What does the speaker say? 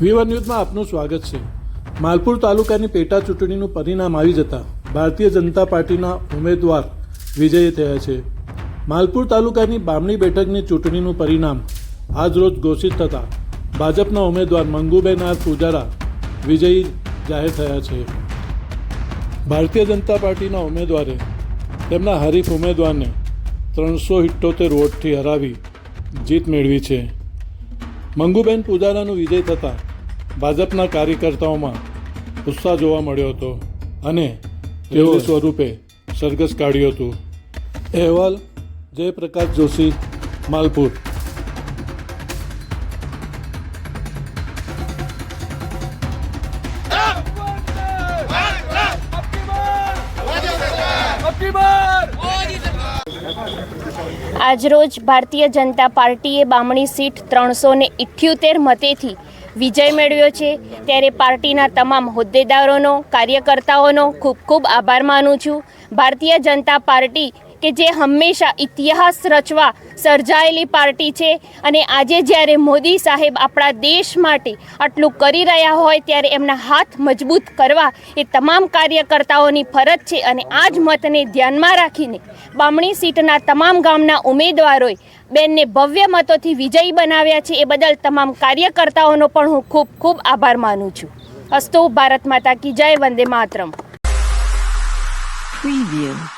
Weaver ન્યૂઝમાં આપનું સ્વાગત છે. માલપુર તાલુકાની પેટા ચૂંટણીનું પરિણામ આવી જતાં ભારતીય જનતા પાર્ટીના ઉમેદવાર વિજયી થયા છે. માલપુર તાલુકાની બામણી બેઠકની ચૂંટણીનું પરિણામ આજરોજ ઘોષિત થતાં ભાજપના ઉમેદવાર મંગુબેન આર પૂજારા વિજયી જાહેર થયા છે. ભારતીય જનતા પાર્ટીના ઉમેદવારે તેમના હરીફ ઉમેદવારને ત્રણસો ઇઠ્ઠોતેર વોટથી હરાવી જીત મેળવી છે. મંગુબેન પૂજારાનું વિજય થતાં ભાજપના કાર્યકર્તાઓમાં ઉત્સાહ જોવા મળ્યો હતો અને તેઓ સ્વરૂપે સરઘસ કાઢ્યું હતું. અહેવાલ જયપ્રકાશ જોશી માલપુર. આજરોજ ભારતીય જનતા પાર્ટીએ બામણી સીટ ત્રણસો ને ઇઠ્યોતેર મતેથી વિજય મેળવ્યો છે. ત્યારે પાર્ટીના તમામ હોદ્દેદારોનો, કાર્યકર્તાઓનો ખૂબ ખૂબ આભાર માનું છું. ભારતીય જનતા પાર્ટી કે જે હંમેશા ઇતિહાસ રચવા સર્જાયેલી પાર્ટી છે અને આજે જ્યારે મોદી સાહેબ આપણા દેશ માટે આટલું કરી રહ્યા હોય ત્યારે એમના હાથ મજબૂત કરવા એ તમામ કાર્યકર્તાઓની ફરજ છે અને આ જ મતને ધ્યાનમાં રાખીને બામણી સીટના તમામ ગામના ઉમેદવારોએ બેનને ભવ્ય મતોથી વિજયી બનાવ્યા છે એ બદલ તમામ કાર્યકર્તાઓનો પણ હું ખૂબ ખૂબ આભાર માનું છું અસ્તુ, ભારત માતા કી જય, વંદે માતરમ Preview.